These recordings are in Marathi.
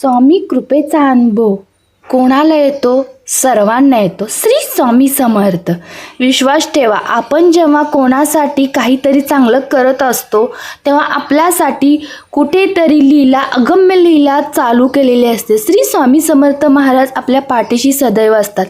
स्वामी कृपेचा अनुभव. कोणाला येतो? सर्वांना येतो. श्री स्वामी समर्थ. विश्वास ठेवा आपण जेव्हा कोणासाठी काहीतरी चांगलं करत असतो तेव्हा आपल्यासाठी कुठेतरी लीला अगम्य लीला चालू केलेली असते. श्री स्वामी समर्थ महाराज आपल्या पाठीशी सदैव असतात.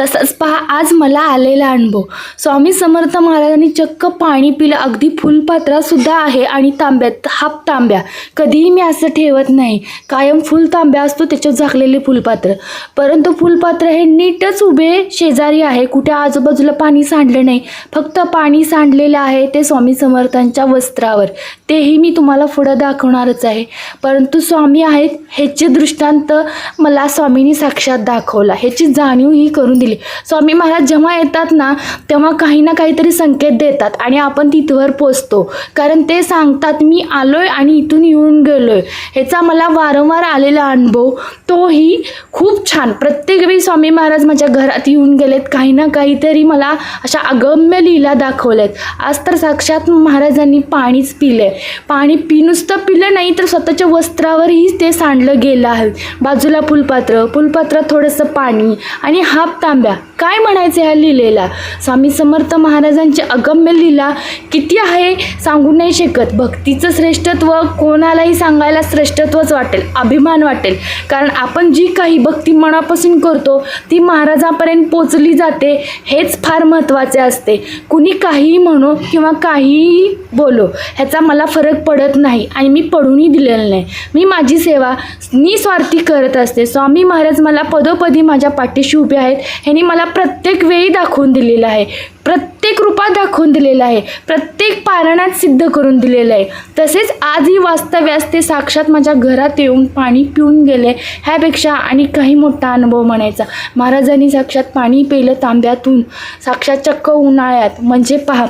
तसंच पहा आज मला आलेला अनुभव. स्वामी समर्थ महाराजांनी चक्क पाणी पिलं. अगदी फुलपात्रासुद्धा आहे आणि तांब्यात हाफ तांब्या. कधीही मी असं ठेवत नाही. कायम फुल तांब्या असतो त्याच्यात झाकलेले फुलपात्र. परंतु फुलपात्र हे नीटच उभे शेजारी आहे. कुठे आजूबाजूला पाणी सांडलं नाही. फक्त पाणी सांडलेलं आहे ते स्वामी समर्थांच्या वस्त्रावर. तेही मी तुम्हाला पुढं दाखवणारच आहे. परंतु स्वामी आहेत ह्याचे दृष्टांत मला स्वामींनी साक्षात दाखवला. ह्याची जाणीव ही करून दिली. स्वामी महाराज जेव्हा येतात ना तेव्हा काही ना काहीतरी संकेत देतात आणि आपण तिथवर पोचतो. कारण ते सांगतात मी आलोय आणि इथून येऊन गेलोय. ह्याचा मला वारंवार आलेला अनुभव तोही खूप छान. प्रत्येक वेळी स्वामी महाराज माझ्या घरात येऊन गेले आहेत काही ना काहीतरी मला अशा अगम्य लीला आहेत आज तर साक्षात महाराजांनी पाणीच पिले पाणी पी नुसतं पिलं नाही तर स्वतःच्या वस्त्रावरही ते सांडलं गेलं आहे. बाजूला फुलपात्र फुलपात्रात थोडंसं पाणी आणि हाफ तांब्या. काय म्हणायचं ह्या लिलेला? स्वामी समर्थ महाराजांची अगम्य लीला किती आहे सांगू नाही शकत. भक्तीचं श्रेष्ठत्व कोणालाही सांगायला श्रेष्ठत्वच वाटेल अभिमान वाटेल. कारण आपण जी काही भक्ती मनापासून करतो ती महाराजापर्यंत पोचली जाते हेच फार महत्त्वाचे असते. कुणी काहीही म्हणू किंवा काहीही बोलो ह्याचा मला फरक पडत नाही आणि मी पडूनही दिलेलं नाही. मी माझी सेवा निस्वार्थी करत असते. स्वामी महाराज मला पदोपदी माझ्या पाठीशी उभे आहेत. ह्यांनी मला प्रत्येक वेळी दाखवून दिलेलं आहे. प्रत्येक प्रत्येक रूपात दाखवून दिलेलं आहे. प्रत्येक पारणात सिद्ध करून दिलेलं आहे. तसेच आजही वास्तव्यास ते साक्षात माझ्या घरात येऊन पाणी पिऊन गेले ह्यापेक्षा आणि काही मोठा अनुभव म्हणायचा. महाराजांनी साक्षात पाणी पिलं तांब्यातून. साक्षात चक्क उन्हाळ्यात. म्हणजे पहा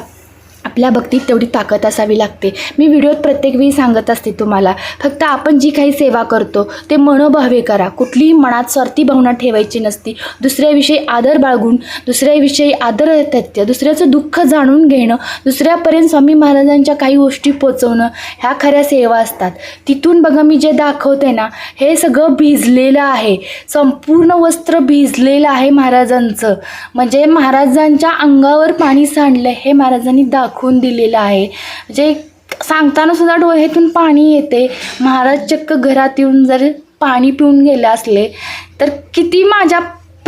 आपल्या भक्तीत तेवढी ताकद असावी लागते. मी व्हिडिओत प्रत्येक वेळी सांगत असते तुम्हाला फक्त आपण जी काही सेवा करतो ते मनोभावे करा. कुठलीही मनात स्वार्थी भावना ठेवायची नसती. दुसऱ्याविषयी आदर बाळगून दुसऱ्याविषयी आदर तथ्य दुसऱ्याचं दुःख जाणून घेणं दुसऱ्यापर्यंत स्वामी महाराजांच्या काही गोष्टी पोचवणं ह्या खऱ्या सेवा असतात. तिथून बघा मी जे दाखवते ना हे सगळं भिजलेलं आहे. संपूर्ण वस्त्र भिजलेलं आहे महाराजांचं. म्हणजे महाराजांच्या अंगावर पाणी सांडलं हे महाराजांनी दाखव दाखवून दिलेलं आहे. म्हणजे सांगताना सुद्धा डोळ्यातून पाणी येते. महाराज चक्क घरात येऊन जर पाणी पिऊन गेले असले तर किती माझ्या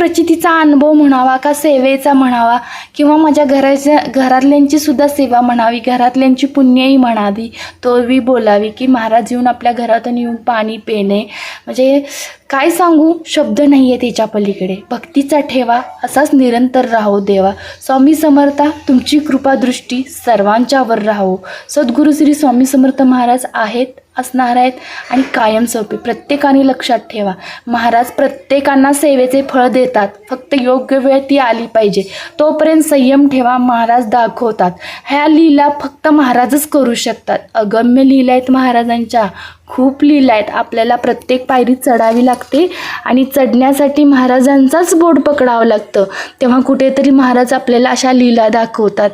प्रचितीचा अनुभव म्हणावा का सेवेचा म्हणावा किंवा माझ्या घराच्या घरातल्यांची सुद्धा सेवा म्हणावी घरातल्यांची पुण्यही म्हणावी तोवी बोलावी की महाराज येऊन आपल्या घरातून येऊन पाणी पिणे. म्हणजे काय सांगू? शब्द नाही आहे त्याच्या पलीकडे. भक्तीचा ठेवा असाच निरंतर राहो देवा. स्वामी समर्था तुमची कृपादृष्टी सर्वांच्यावर राहो. सद्गुरू श्री स्वामी समर्थ महाराज आहेत. असणार आहेत. आणि कायमस्वरूपी प्रत्येकाने लक्षात ठेवा. महाराज प्रत्येकांना सेवेचे फळ देतात. फक्त योग्य वेळ ती आली पाहिजे. तोपर्यंत संयम ठेवा. महाराज दाखवतात. ह्या लीला फक्त महाराजच करू शकतात. अगम्य लीला आहेत महाराजांच्या. खूप लीला आहेत. आपल्याला प्रत्येक पायरी चढावी लागते आणि चढण्यासाठी महाराजांचाच बोर्ड पकडावं लागतं. तेव्हा कुठेतरी महाराज आपल्याला अशा लीला दाखवतात.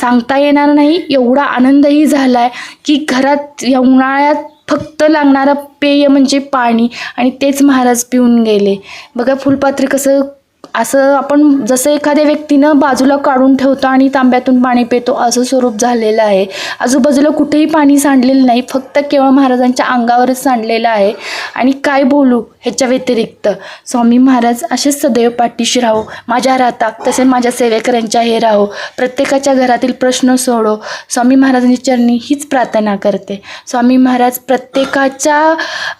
सांगता येणार नाही एवढा आनंदही झाला आहे की घरात या उन्हाळ्यात फक्त लागणारं पेय म्हणजे पाणी आणि तेच महाराज पिऊन गेले. बघा फुलपात्री कसं असं आपण जसं एखाद्या व्यक्तीनं बाजूला काढून ठेवतो आणि तांब्यातून पाणी पितो असं स्वरूप झालेलं आहे. आजूबाजूला कुठेही पाणी सांडलेलं नाही फक्त केवळ महाराजांच्या अंगावरच सांडलेलं आहे. आणि काय बोलू ह्याच्या व्यतिरिक्त? स्वामी महाराज असेच सदैव पाठीशी राहो माझ्या राहतात तसे माझ्या सेवेकऱ्यांच्या हे राहो. प्रत्येकाच्या घरातील प्रश्न सोडो. स्वामी महाराजांची चरणी हीच प्रार्थना करते. स्वामी महाराज प्रत्येकाच्या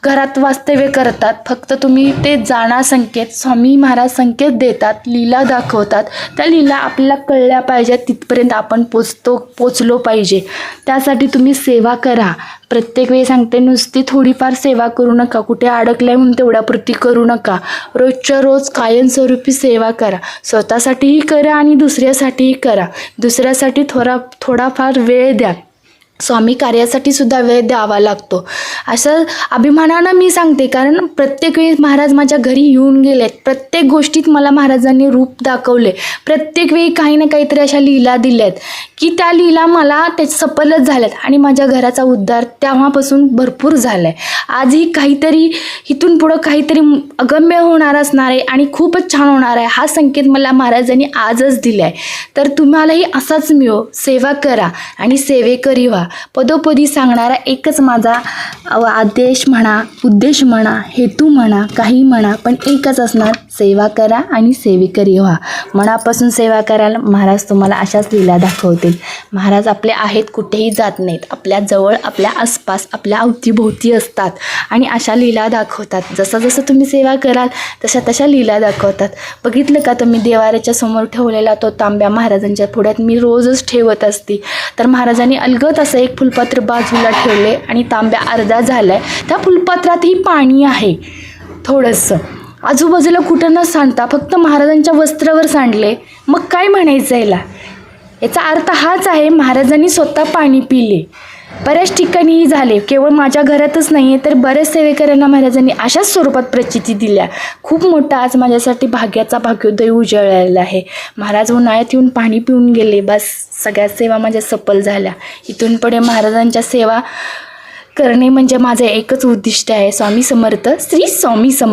घरात वास्तव्य करतात फक्त तुम्ही ते जाणा संकेत स्वामी महाराज संकेत देतात लीला दाखवतात. त्या लीला आपल्याला कळल्या पाहिजेत तिथपर्यंत आपण पोचतो पोचलो पाहिजे. त्यासाठी तुम्ही सेवा करा. प्रत्येक वेळी सांगते नुसती थोडीफार सेवा करू नका. कुठे अडकल्या म्हणून तेवढ्यापुरती करू नका. रोजच्या रोज कायमस्वरूपी सेवा करा. स्वतःसाठीही करा आणि दुसऱ्यासाठीही करा. दुसऱ्यासाठी थोडा थोडाफार वेळ द्या. स्वामी कार्यासाठी सुद्धा वेळ द्यावा लागतो. असं अभिमानानं मी सांगते कारण प्रत्येक वेळी महाराज माझ्या घरी येऊन गेलेत. प्रत्येक गोष्टीत मला महाराजांनी रूप दाखवले. प्रत्येक वेळी काही ना काहीतरी अशा लीला दिल्यात की त्या लीला मला ते सफलच झाल्यात आणि माझ्या घराचा उद्धार तेव्हापासून भरपूर झाला आहे आजही काहीतरी इथून पुढं काहीतरी अगम्य होणार असणार आहे आणि खूपच छान होणार आहे हा संकेत मला महाराजांनी आजच दिला आहे तर तुम्हालाही असाच मिळो सेवा करा आणि सेवेकरी व्हा. पदोपदी सांगणारा एकच माझा आदेश म्हणा उद्देश म्हणा हेतू म्हणा काही म्हणा पण एकच असणार सेवा करा आणि सेवेकरी व्हा. मनापासून सेवा कराल महाराज तुम्हाला अशाच लीला दाखवतील. महाराज आपले आहेत कुठेही जात नाहीत. आपल्या जवळ आपल्या आसपास आपल्या अवतीभोवती असतात. आणि अशा लीला दाखवतात. जसं जसं तुम्ही सेवा कराल तशा तशा लीला दाखवतात. बघितलं का तुम्ही देवाऱ्याच्या समोर ठेवलेला तो तांब्या महाराजांच्या पुढ्यात मी रोजच ठेवत असते. तर महाराजांनी अलगत असं एक फुलपात्र बाजूला ठेवले आणि तांब्या अर्धा झाला आहे त्या फुलपात्रातही पाणी आहे. थोडंसं. आजूबाजूला कुठं न सांडता फक्त महाराजांच्या वस्त्रावर सांडले. मग काय म्हणायचं याला? याचा अर्थ हाच आहे महाराजांनी स्वतः पाणी पिले. बऱ्याच ठिकाणीही झाले. केवळ माझ्या घरातच नाही आहे तर बऱ्याच सेवेकऱ्यांना महाराजांनी अशाच स्वरूपात प्रचिती दिल्या. खूप मोठा आज माझ्यासाठी भाग्याचा भाग्योदय उजळलेला आहे. महाराज उन्हाळ्यात येऊन पाणी पिऊन गेले. बस सगळ्या सेवा माझ्या सफल झाल्या. इथून पुढे महाराजांच्या सेवा करणे म्हणजे माझं एकच उद्दिष्ट आहे. स्वामी समर्थ श्री स्वामी समर्थ.